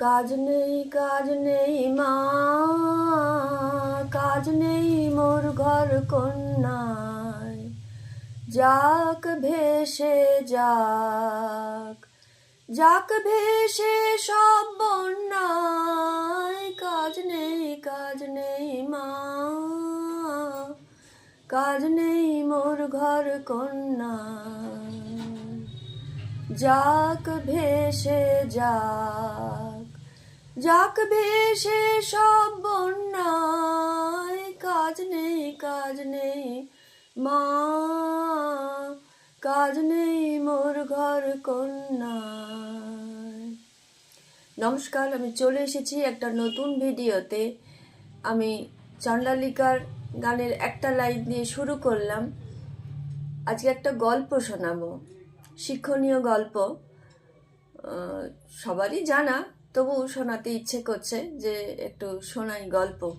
কাজ নেই কাজ নেই মা, কাজ নেই মোর ঘর কন্যায়। যাক ভেসে যাক যাক ভেসে সব বন্যায়। কাজ নেই কাজ নেই মা, কাজ নেই মোর ঘর কন্যায়। যাক ভেসে যাক। যাক ভেসে সব বন্যায়। কাজ নেই কাজ নেই, মা। কাজ নেই মোর ঘর কন্যা নমস্কার, আমি চলে এসেছি একটা নতুন ভিডিওতে। আমি চণ্ডালিকার গানের একটা লাইন দিয়ে শুরু করলাম। আজকে একটা গল্প শোনাবো। শিক্ষণীয় গল্প। সবারই জানা। তবু শোনাতে ইচ্ছে করছে যে একটু শোনাই গল্প।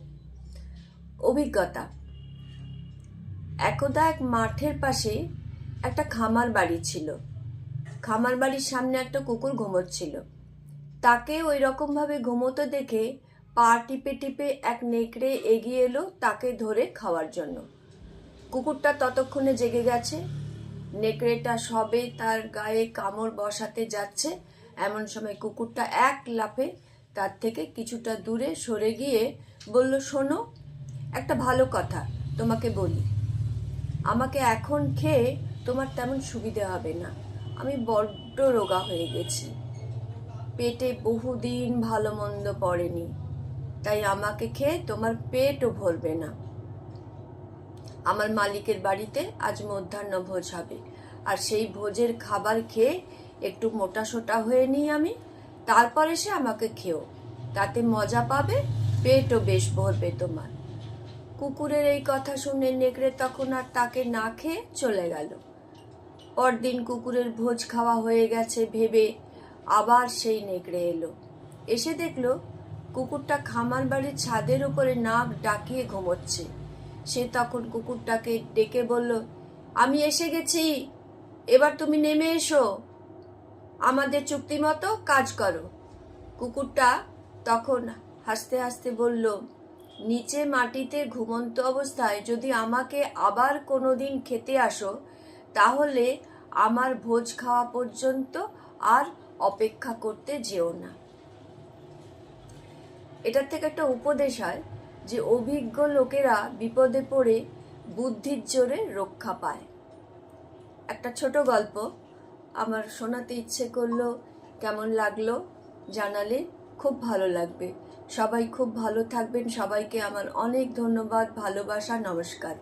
অভিজ্ঞতা। একদা এক মাঠের পাশে একটা খামার বাড়ি ছিল। খামার বাড়ির সামনে একটা কুকুর ঘুমোচ্ছিল তাকে ওই রকমভাবে ঘুমোতে দেখে পা টিপে টিপে এক নেকড়ে এগিয়ে এলো তাকে ধরে খাওয়ার জন্য। কুকুরটা ততক্ষণে জেগে গেছে। নেকড়েটা সবে তার গায়ে কামড় বসাতে যাচ্ছে। এমন সময় কুকুরটা এক লাফে তার থেকে কিছুটা দূরে সরে গিয়ে বলল, শোনো, একটা ভালো কথা তোমাকে বলি। আমাকে এখন খেয়ে তোমার তেমন সুবিধে হবে না। আমি বড্ড রোগা হয়ে গেছি। পেটে বহুদিন ভালো মন্দ পড়েনি। তাই আমাকে খেয়ে তোমার পেটও ভরবে না। আমার মালিকের বাড়িতে আজ মধ্যাহ্ন ভোজ হবে। আর সেই ভোজের খাবার খেয়ে একটু মোটা সোটা হয়ে নিই আমি। তারপর এসে আমাকে খেও। তাতে মজা পাবে, পেটও বেশ ভরবে তোমার। কুকুরের এই কথা শুনে নেকড়ে তখন আর তাকে না খেয়ে চলে গেল। পরদিন কুকুরের ভোজ খাওয়া হয়ে গেছে ভেবে আবার সেই নেকড়ে এলো। এসে দেখল কুকুরটা খামার বাড়ির ছাদের উপরে নাক ডাকিয়ে ঘুমোচ্ছে। সে তখন কুকুরটাকে ডেকে বলল, আমি এসে গেছি। এবার তুমি নেমে এসো। আমাদের চুক্তি মতো কাজ করো। কুকুরটা তখন হাসতে হাসতে বলল, নিচে মাটিতে ঘুমন্ত অবস্থায় যদি আমাকে আবার কোনো দিন খেতে আসো, তাহলে আমার ভোজ খাওয়া পর্যন্ত আর অপেক্ষা করতে যেও না। এটার থেকে একটা উপদেশ হয় যে, অভিজ্ঞ লোকেরা বিপদে পড়ে বুদ্ধির জোরে রক্ষা পায়। একটা ছোট গল্প। আমার শোনাতে ইচ্ছে করল, কেমন লাগল জানালে খুব ভালো লাগবে। সবাই খুব ভালো থাকবেন। সবাইকে আমার অনেক ধন্যবাদ, ভালোবাসা, নমস্কার।